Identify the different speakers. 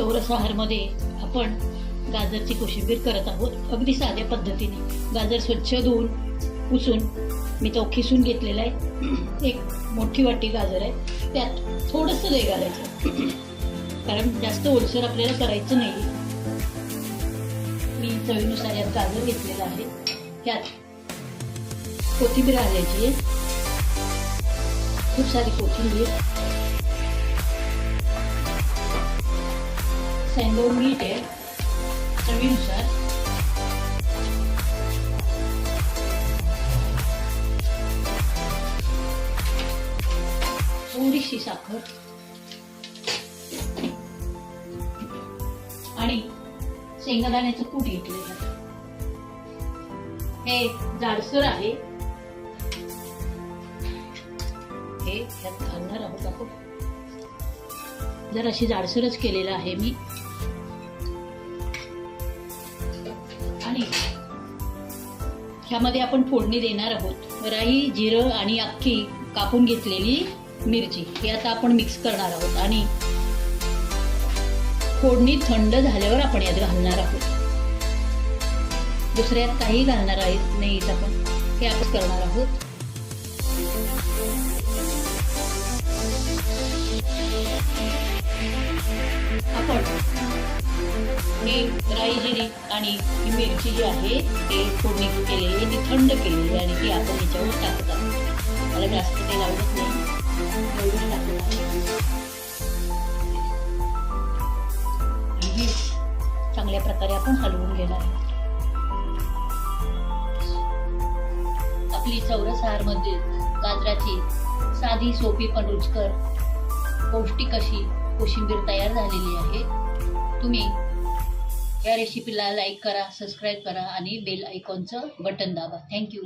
Speaker 1: चौरस आहारमध्ये आपण गाजरची कोशिंबीर करत आहोत. अगदी साध्या पद्धतीने. गाजर स्वच्छ धुवून पुसून मी तो खिसून घेतलेला आहे. एक मोठी वाटी गाजर आहे. त्यात थोडंसं दही घालायचं. कारण जास्त ओलसर आपल्याला करायचं नाही. मी चवीनुसार यात गाजर घेतलेला आहे. त्यात कोथिंबीर घालायची आहे. खूप सारी कोथिंबीर. सॅंडो मीठ आहे. चवीनुसार थोडीशी साखर. आणि शेंगदाण्याचं कूट घेतलं हे जाडसर आहे. हे ह्यात घालणार आहोत आपण. जर अशी जाडसरच केलेलं आहे मी. आणि ह्यामध्ये आपण फोडणी देणार आहोत. राई जिरं आणि अख्खी कापून घेतलेली मिरची. हे आता आपण मिक्स करणार आहोत. आणि फोडणी थंड झाल्यावर आपण यात घालणार आहोत. दुसऱ्यात काही घालणार आहे नाही आपण. हे आपण करणार आहोत. हे राई जिरी आणि ही मिरची जी आहे ते फोडणी केलेली ती थंड केलेली आणि ती आपण ह्याच्यावर टाकत आहोत मला जास्त काही लावत नाही. चांगल्या प्रकारे आपण हलवून घेणार आपली चौरसमध्ये गाजराची साधी सोपी पण रुचकर पौष्टिक अशी कोशिंबीर तयार झालेली आहे. तुम्ही या रेसिपीला लाईक करा सबस्क्राईब करा आणि बेल आयकॉनचं बटन दाबा. Thank you